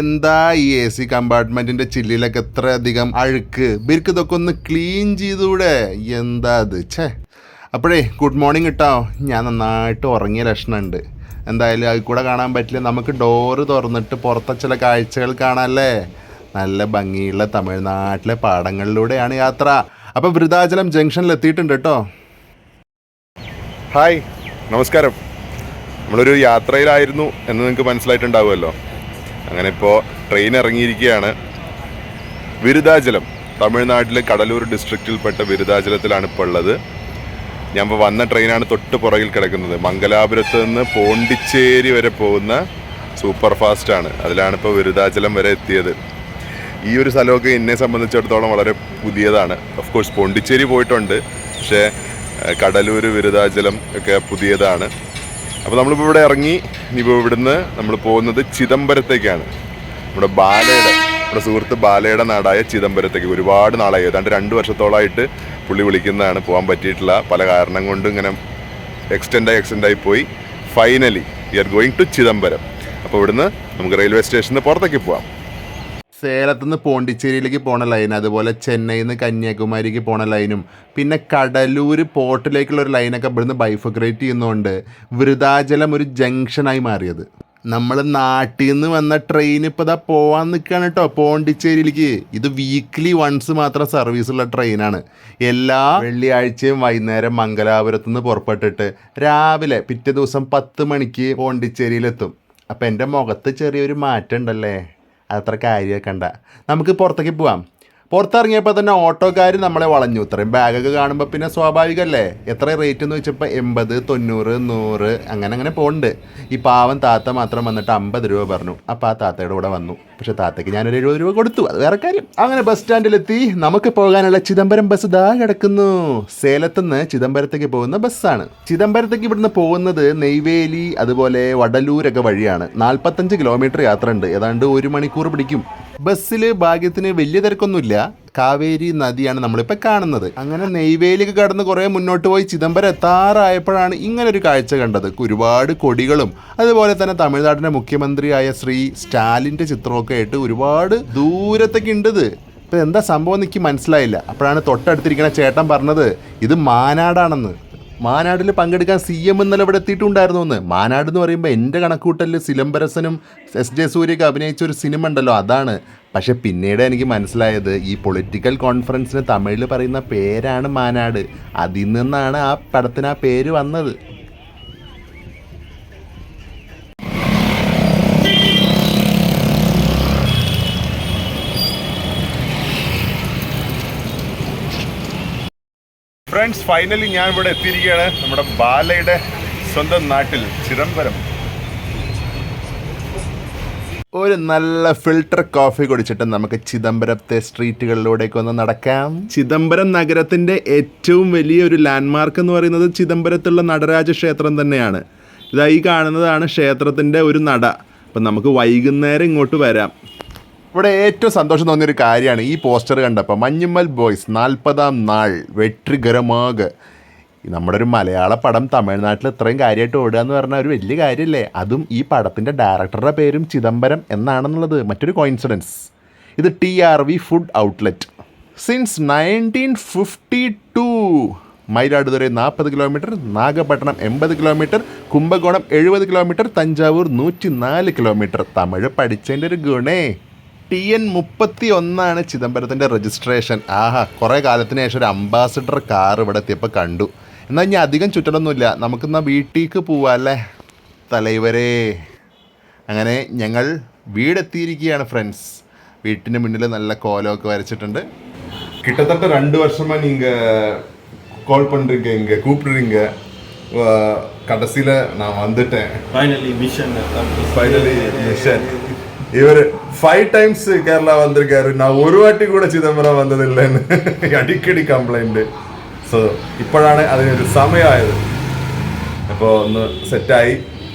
എന്താ ഈ A C കമ്പാർട്ട്മെന്റിന്റെ ചില്ലിലൊക്കെ എത്ര അധികം അഴുക്ക്? ബിർക്ക് ഇതൊക്കെ ഒന്ന് ക്ലീൻ ചെയ്തൂടെ? എന്താ അത്? ഛേ. അപ്പോഴേ ഗുഡ് മോർണിംഗ് കേട്ടോ ഞാൻ നന്നായിട്ട് ഉറങ്ങിയ ലക്ഷണമുണ്ട്. എന്തായാലും അതിൽ കൂടെ കാണാൻ പറ്റില്ല. നമുക്ക് ഡോറ് തുറന്നിട്ട് പുറത്തെ ചില കാഴ്ചകൾ കാണാമല്ലേ നല്ല ഭംഗിയുള്ള തമിഴ്നാട്ടിലെ പാടങ്ങളിലൂടെയാണ് യാത്ര. അപ്പോൾ വൃതാചലം ജംഗ്ഷനിൽ എത്തിയിട്ടുണ്ട് കേട്ടോ ഹായ് നമസ്കാരം. നമ്മളൊരു യാത്രയിലായിരുന്നു എന്ന് നിങ്ങൾക്ക് മനസ്സിലായിട്ടുണ്ടാവുമല്ലോ. അങ്ങനെ ഇപ്പോൾ ട്രെയിൻ ഇറങ്ങിയിരിക്കുകയാണ്. വിരുദാചലം തമിഴ്നാട്ടിലെ കടലൂർ ഡിസ്ട്രിക്റ്റിൽപ്പെട്ട വിരുദാചലത്തിലാണ് ഇപ്പോൾ ഉള്ളത്. ഞാൻ ഇപ്പോൾ വന്ന ട്രെയിനാണ് തൊട്ട് പുറകിൽ കിടക്കുന്നത്. മംഗലാപുരത്ത് നിന്ന് പോണ്ടിച്ചേരി വരെ പോകുന്ന സൂപ്പർ ഫാസ്റ്റാണ് ആണ്. അതിലാണ് ഇപ്പോൾ വിരുദാചലം വരെ എത്തിയത്. ഈ ഒരു സ്ഥലമൊക്കെ എന്നെ സംബന്ധിച്ചിടത്തോളം വളരെ പുതിയതാണ്. ഓഫ് കോഴ്സ് പോണ്ടിച്ചേരി പോയിട്ടുണ്ട്. പക്ഷേ കടലൂർ വിരുദാചലം ഒക്കെ പുതിയതാണ്. അപ്പോൾ നമ്മളിപ്പോൾ ഇവിടെ ഇറങ്ങി ഇനിയിപ്പോൾ ഇവിടുന്ന് നമ്മൾ പോകുന്നത് ചിദംബരത്തേക്കാണ്. നമ്മുടെ ബാലയുടെ നമ്മുടെ സുഹൃത്ത് ബാലയുടെ നാടായ ചിദംബരത്തേക്ക് ഒരുപാട് നാളായി. ഏതാണ്ട് രണ്ട് വർഷത്തോളമായിട്ട് പുള്ളി വിളിക്കുന്നതാണ് പോകാൻ പറ്റിയിട്ടില്ല പല കാരണം കൊണ്ടും ഇങ്ങനെ എക്സ്റ്റെൻഡായി എക്സ്റ്റെൻഡായി പോയി. Finally we are going to Chidambaram. അപ്പോൾ ഇവിടുന്ന് നമുക്ക് റെയിൽവേ സ്റ്റേഷനിൽ പുറത്തേക്ക് പോവാം. സേലത്തുനിന്ന് പോണ്ടിച്ചേരിയിലേക്ക് പോണ ലൈൻ അതുപോലെ ചെന്നൈയിൽ നിന്ന് കന്യാകുമാരിക്ക് പോണ ലൈനും പിന്നെ കടലൂർ പോർട്ടിലേക്കുള്ള ഒരു ലൈനൊക്കെ ഇവിടുന്ന് ബൈഫഗ്രേറ്റ് ചെയ്യുന്നതുകൊണ്ട് വൃതാചലം ഒരു ജംഗ്ഷനായി മാറിയത്. നമ്മൾ നാട്ടിൽ നിന്ന് വന്ന ട്രെയിൻ ഇപ്പോൾ ഇതാ പോവാൻ നിൽക്കുകയാണ് കേട്ടോ പോണ്ടിച്ചേരിയിലേക്ക്. ഇത് വീക്ക്ലി വൺസ് മാത്രം സർവീസ് ഉള്ള ട്രെയിനാണ് എല്ലാ വെള്ളിയാഴ്ചയും വൈകുന്നേരം മംഗലാപുരത്തു നിന്ന് പുറപ്പെട്ടിട്ട് രാവിലെ പിറ്റേ ദിവസം പത്ത് മണിക്ക് പോണ്ടിച്ചേരിയിലെത്തും. അപ്പം എന്റെ മുഖത്ത് ചെറിയൊരു മാറ്റം ഉണ്ടല്ലേ? അതത്ര കാര്യമാക്കണ്ട നമുക്ക് പുറത്തേക്ക് പോവാം. പുറത്തിറങ്ങിയപ്പോൾ തന്നെ ഓട്ടോക്കാർ നമ്മളെ വളഞ്ഞു. ഇത്രയും ബാഗൊക്കെ കാണുമ്പോൾ പിന്നെ സ്വാഭാവികമല്ലേ എത്ര റേറ്റ് എന്ന് വെച്ചപ്പോൾ എൺപത് തൊണ്ണൂറ് നൂറ് അങ്ങനെ അങ്ങനെ പോകുന്നുണ്ട് ഈ പാവം താത്ത മാത്രം വന്നിട്ട് അമ്പത് രൂപ പറഞ്ഞു. അപ്പോൾ ആ താത്തയുടെ കൂടെ വന്നു. പക്ഷെ താത്തയ്ക്ക് ഞാനൊരു എഴുപത് രൂപ കൊടുത്തു. അത് വേറെ കാര്യം. അങ്ങനെ ബസ് സ്റ്റാൻഡിലെത്തി നമുക്ക് പോകാനുള്ള ചിദംബരം ബസ് ഇതാ കിടക്കുന്നു. സേലത്തുനിന്ന് ചിദംബരത്തേക്ക് പോകുന്ന ബസ്സാണ് ചിദംബരത്തേക്ക് ഇവിടുന്ന് പോകുന്നത് നെയ്വേലി അതുപോലെ വടലൂരൊക്കെ വഴിയാണ്. നാൽപ്പത്തഞ്ച് കിലോമീറ്റർ യാത്ര ഉണ്ട് ഏതാണ്ട് ഒരു മണിക്കൂർ പിടിക്കും. ബസ്സിൽ ഭാഗ്യത്തിന് വലിയ തിരക്കൊന്നുമില്ല. കാവേരി നദിയാണ് നമ്മളിപ്പോൾ കാണുന്നത്. അങ്ങനെ നെയ്വേലിക്ക് കടന്ന് കുറേ മുന്നോട്ട് പോയി ചിദംബരം എത്താറായപ്പോഴാണ് ഒരു കാഴ്ച കണ്ടത്. ഒരുപാട് കൊടികളും അതുപോലെ തന്നെ തമിഴ്നാടിന്റെ മുഖ്യമന്ത്രിയായ ശ്രീ സ്റ്റാലിന്റെ ചിത്രമൊക്കെ ആയിട്ട് ഒരുപാട് ദൂരത്തേക്ക് ഉണ്ടത്. ഇപ്പം എന്താ സംഭവം എനിക്ക് മനസ്സിലായില്ല. അപ്പോഴാണ് തൊട്ടടുത്തിരിക്കുന്ന ചേട്ടൻ പറഞ്ഞത് ഇത് മാനാടാണെന്ന്. മാനാടിൽ പങ്കെടുക്കാൻ സി എം ഇന്നലെ ഇവിടെ എത്തിയിട്ടുണ്ടായിരുന്നു എന്ന് മാനാട് എന്ന് പറയുമ്പോൾ എന്റെ കണക്കൂട്ടലിൽ സിലംബരസനും എസ് ജെ സൂര്യക്ക് അഭിനയിച്ച ഒരു സിനിമ ഉണ്ടല്ലോ അതാണ്. പക്ഷെ പിന്നീട് എനിക്ക് മനസ്സിലായത് ഈ പൊളിറ്റിക്കൽ കോൺഫറൻസിന് തമിഴിൽ പറയുന്ന പേരാണ് മാനാട്. അതിൽ നിന്നാണ് ആ പടത്തിന് ആ പേര് വന്നത്. ഫ്രണ്ട്സ് ഫൈനലി ഞാൻ ഇവിടെ എത്തിയിരിക്കുകയാണ് നമ്മുടെ ബാലയുടെ സ്വന്തം നാട്ടിൽ ചിദംബരം. ഒരു നല്ല ഫിൽട്ടർ കോഫി കുടിച്ചിട്ട് നമുക്ക് ചിദംബരത്തെ സ്ട്രീറ്റുകളിലൂടെയൊക്കെ ഒന്ന് നടക്കാം. ചിദംബരം നഗരത്തിന്റെ ഏറ്റവും വലിയ ഒരു ലാൻഡ്മാർക്ക് എന്ന് പറയുന്നത് ചിദംബരത്തുള്ള നടരാജ ക്ഷേത്രം തന്നെയാണ്. ഇതായി കാണുന്നതാണ് ക്ഷേത്രത്തിന്റെ ഒരു നട. അപ്പം നമുക്ക് വൈകുന്നേരം ഇങ്ങോട്ട് വരാം. ഇവിടെ ഏറ്റവും സന്തോഷം തോന്നിയൊരു കാര്യമാണ് ഈ പോസ്റ്റർ കണ്ടപ്പോൾ മഞ്ഞുമ്മൽ ബോയ്സ് നാൽപ്പതാം നാൾ വെട്രിഗരമാക് നമ്മുടെ ഒരു മലയാള പടം തമിഴ്നാട്ടിൽ ഇത്രയും കാര്യമായിട്ട് ഓടുക എന്ന് പറഞ്ഞാൽ ഒരു വലിയ കാര്യമല്ലേ അതും ഈ പടത്തിന്റെ ഡയറക്ടറുടെ പേരും ചിദംബരം എന്നാണെന്നുള്ളത്. മറ്റൊരു കോയിൻസിഡൻസ് ഇത് T R V food outlet since nineteen fifty two Mayiladuthurai നാൽപ്പത് കിലോമീറ്റർ നാഗപട്ടണം എൺപത് കിലോമീറ്റർ കുംഭകോണം എഴുപത് കിലോമീറ്റർ തഞ്ചാവൂർ നൂറ്റി നാല് കിലോമീറ്റർ തമിഴ് പഠിച്ചതിന്റെ ഒരു ഗുണേ. ടി എൻ മുപ്പത്തി ഒന്നാണ് ചിദംബരത്തിൻ്റെ രജിസ്ട്രേഷൻ ആഹാ കുറേ കാലത്തിന് ശേഷം ഒരു അംബാസിഡർ കാർ ഇവിടെ എത്തിയപ്പോൾ കണ്ടു എന്നാൽ ഇനി അധികം ചുറ്റലൊന്നുമില്ല നമുക്കെന്നാൽ വീട്ടിലേക്ക് പോവാല്ലേ തലൈവരേ അങ്ങനെ ഞങ്ങൾ വീടെത്തിയിരിക്കുകയാണ് ഫ്രണ്ട്സ് വീട്ടിൻ്റെ മുന്നിൽ നല്ല കോലമൊക്കെ വരച്ചിട്ടുണ്ട് கிட்டத்தட்ட ரெண்டு வருஷமா நீங்க கால் பண்றீங்க இங்க கூப்பிடுறீங்க அஹ், கடைசியில நான் வந்துட்டேன் ஃபைனலி மிஷன் ஃபைனலி மிஷன் இவர் ஃபைவ் டைம்ஸ் கேரளா வந்திருக்காரு நான் ஒரு வாட்டி கூட சிதம்பரம் വന്നതില്ലെന്ന് അടിക്കടി കംപ്ലൈന്റ് സോ ഇപ്പോഴാണ് അതിനൊരു സമയമായത് അപ്പോൾ ഒന്ന് സെറ്റായി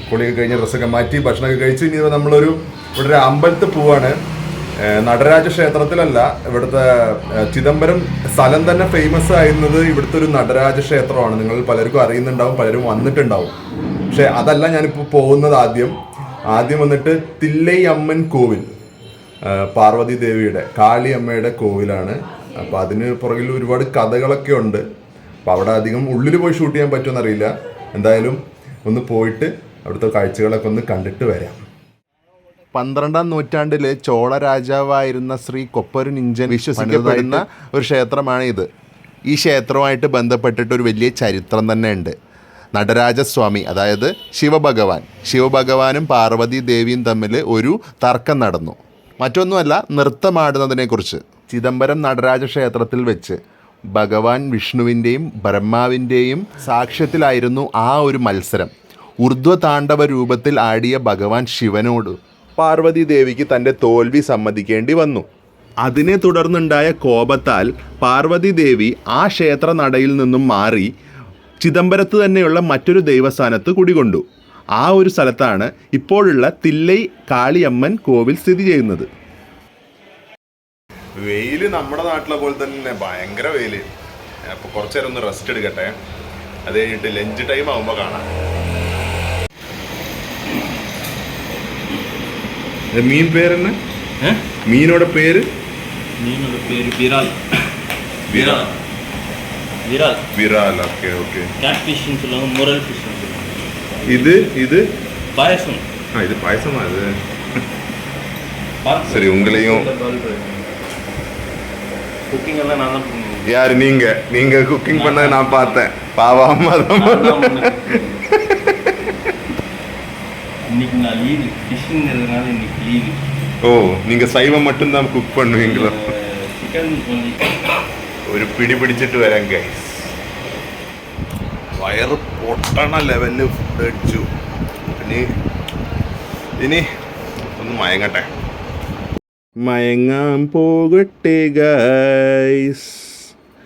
കുളിയൊക്കെ കഴിഞ്ഞ് ഡ്രസ്സൊക്കെ മാറ്റി ഭക്ഷണമൊക്കെ കഴിച്ച് ഇനി നമ്മളൊരു ഇവിടെ ഒരു അമ്പലത്തിൽ പോവാണ് ഏഹ് നടരാജ ക്ഷേത്രത്തിലല്ല ഇവിടുത്തെ ഏഹ് ചിദംബരം സ്ഥലം തന്നെ ഫേമസ് ആയിരുന്നത് ഇവിടുത്തെ ഒരു നടരാജ ക്ഷേത്രമാണ് നിങ്ങൾ പലർക്കും അറിയുന്നുണ്ടാവും പലരും വന്നിട്ടുണ്ടാവും പക്ഷെ അതല്ല ഞാനിപ്പോൾ പോകുന്നത് ആദ്യം ആദ്യം വന്നിട്ട് തില്ലൈ അമ്മൻ കോവിൽ പാർവതി ദേവിയുടെ കാളിയമ്മയുടെ കോവിലാണ്. അപ്പോൾ അതിന് പുറകിൽ ഒരുപാട് കഥകളൊക്കെ ഉണ്ട്. അപ്പോൾ അവിടെ അധികം ഉള്ളിൽ പോയി ഷൂട്ട് ചെയ്യാൻ പറ്റുമെന്നറിയില്ല. എന്തായാലും ഒന്ന് പോയിട്ട് അവിടുത്തെ കാഴ്ചകളൊക്കെ ഒന്ന് കണ്ടിട്ട് വരാം. പന്ത്രണ്ടാം നൂറ്റാണ്ടിലെ ചോള രാജാവായിരുന്ന ശ്രീ കൊപ്പരു നിഞ്ചൻ വിശ്വസിക്കപ്പെടുന്ന ഒരു ക്ഷേത്രമാണ് ഇത് ഈ ക്ഷേത്രവുമായിട്ട് ബന്ധപ്പെട്ടിട്ട് ഒരു വലിയ ചരിത്രം തന്നെ ഉണ്ട്. നടരാജസ്വാമി അതായത് ശിവഭഗവാൻ. ശിവഭഗവാനും പാർവതി ദേവിയും തമ്മിൽ ഒരു തർക്കം നടന്നു. മറ്റൊന്നുമല്ല നൃത്തമാടുന്നതിനെക്കുറിച്ച്. ചിദംബരം നടരാജ ക്ഷേത്രത്തിൽ വെച്ച് ഭഗവാൻ വിഷ്ണുവിന്റെയും ബ്രഹ്മാവിന്റെയും സാക്ഷ്യത്തിലായിരുന്നു ആ ഒരു മത്സരം. ഊർധ്വതാണ്ഡവ രൂപത്തിൽ ആടിയ ഭഗവാൻ ശിവനോട് പാർവതി ദേവിക്ക് തന്റെ തോൽവി സമ്മതിക്കേണ്ടി വന്നു. അതിനെ തുടർന്നുണ്ടായ കോപത്താൽ പാർവതി ദേവി ആ ക്ഷേത്ര നടയിൽ നിന്നും മാറി ചിദംബരത്ത് തന്നെയുള്ള മറ്റൊരു ദൈവസ്ഥാനത്ത് കുടികൊണ്ടു. ആ ഒരു സ്ഥലത്താണ് ഇപ്പോഴുള്ള തില്ലൈ കാളിയമ്മൻ കോവിൽ സ്ഥിതി ചെയ്യുന്നത്. വെയിൽ നമ്മുടെ നാട്ടിലെ പോലെ തന്നെ ഭയങ്കര വെയിൽ. അപ്പൊ കുറച്ചു നേരം ഒന്ന് റെസ്റ്റ് എടുക്കട്ടെ. അത് കഴിഞ്ഞിട്ട് ലഞ്ച് ടൈം ആവുമ്പോ കാണാം. മീൻ പേരെന്നെ? മീനോടെ പേര്? മീനോടെ പേര് വിരാൽ. விரால். விரால் ஓகே ஓகே கேட் ஃபிஷ்னு சொல்லுவாங்க முரல் ஃபிஷ்னு சொல்லுவாங்க. இது இது? பாயசம். ஆ இது பாயசமா அது? சரி உங்களையும். குக்கிங் எல்லாம் நான் தான் பண்ணுவேன். யார் நீங்க? நீங்க குக்கிங் பண்ணது நான் பார்த்தேன். பாவாம தான் இன்னைக்கு நான் லீவு ஃபிஷ்ங்கிறதுனால இன்னைக்கு லீவு ஓ நீங்க சைவம் மட்டும்தான் குக் பண்ணுவீங்களா? சிக்கன் ഒരു പിടി പിടിച്ചിട്ട് വരാം ഗൈസ് വയർ പൊട്ടണ ലെവലിൽ ഫുഡ് അടിച്ചു. ഇനി ഇനി ഒന്ന് മയങ്ങട്ടെ. മയങ്ങാൻ പോകട്ടെ ഗൈസ്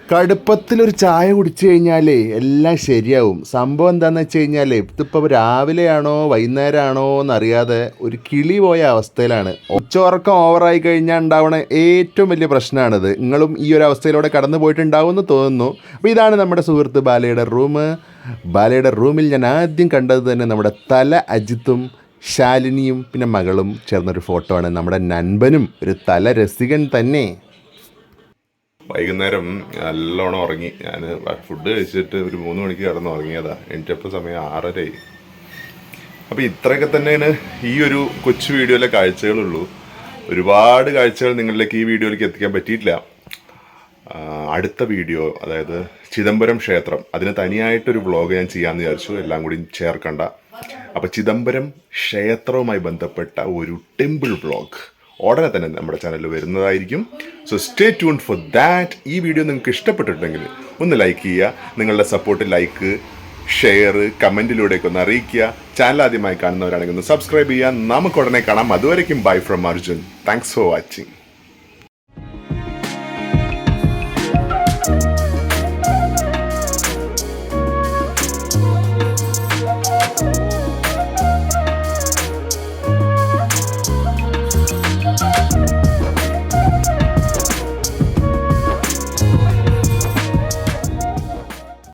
കടുപ്പത്തിലൊരു ചായ കുടിച്ചു കഴിഞ്ഞാലേ എല്ലാം ശരിയാവും. സംഭവം എന്താണെന്ന് വെച്ച് കഴിഞ്ഞാൽ ഇതിപ്പോൾ രാവിലെയാണോ വൈകുന്നേരമാണോ എന്നറിയാതെ ഒരു കിളി പോയ അവസ്ഥയിലാണ്. ഉച്ചയുറക്കം ഓവറായി കഴിഞ്ഞാൽ ഉണ്ടാവണ ഏറ്റവും വലിയ പ്രശ്നമാണിത്. നിങ്ങളും ഈ ഒരു അവസ്ഥയിലൂടെ കടന്നു പോയിട്ടുണ്ടാവുമെന്ന് തോന്നുന്നു. അപ്പോൾ ഇതാണ് നമ്മുടെ സുഹൃത്ത് ബാലയുടെ റൂം ബാലയുടെ റൂമിൽ ഞാൻ ആദ്യം കണ്ടത് തന്നെ നമ്മുടെ തല അജിത്തും ശാലിനിയും പിന്നെ മകളും ചേർന്നൊരു ഫോട്ടോ ആണ്. നമ്മുടെ നൻപനും ഒരു തല രസികൻ തന്നെ. വൈകുന്നേരം നല്ലോണം ഉറങ്ങി. ഞാൻ ഫുഡ് കഴിച്ചിട്ട് ഒരു മൂന്ന് മണിക്ക് കിടന്ന് ഉറങ്ങിയതാ. എനിക്കപ്പോൾ സമയം ആറരയായി. അപ്പോൾ ഇത്രയൊക്കെ തന്നെയാണ് ഈ ഒരു കൊച്ചു വീഡിയോയിലെ കാഴ്ചകളുള്ളൂ. ഒരുപാട് കാഴ്ചകൾ നിങ്ങളിലേക്ക് ഈ വീഡിയോയിലേക്ക് എത്തിക്കാൻ പറ്റിയിട്ടില്ല. അടുത്ത വീഡിയോ അതായത് ചിദംബരം ക്ഷേത്രം. അതിന് തനിയായിട്ടൊരു വ്ളോഗ് ഞാൻ ചെയ്യാമെന്ന് വിചാരിച്ചു. എല്ലാം കൂടി ചേർക്കണ്ട. അപ്പോൾ ചിദംബരം ക്ഷേത്രവുമായി ബന്ധപ്പെട്ട ഒരു ടെമ്പിൾ വ്ളോഗ് ഉടനെ തന്നെ നമ്മുടെ ചാനലിൽ വരുന്നതായിരിക്കും. So stay tune for that ഈ വീഡിയോ നിങ്ങൾക്ക് ഇഷ്ടപ്പെട്ടിട്ടുണ്ടെങ്കിൽ ഒന്ന് ലൈക്ക് ചെയ്യുക. നിങ്ങളുടെ സപ്പോർട്ട് ലൈക്ക് ഷെയർ കമന്റിലൂടെയൊക്കെ ഒന്ന് അറിയിക്കുക. ചാനൽ ആദ്യമായി കാണുന്നവരാണെങ്കിൽ ഒന്ന് സബ്സ്ക്രൈബ് ചെയ്യുക. നമുക്ക് ഉടനെ കാണാം. അതുവരയ്ക്കും bye from Arjun. Thanks for watching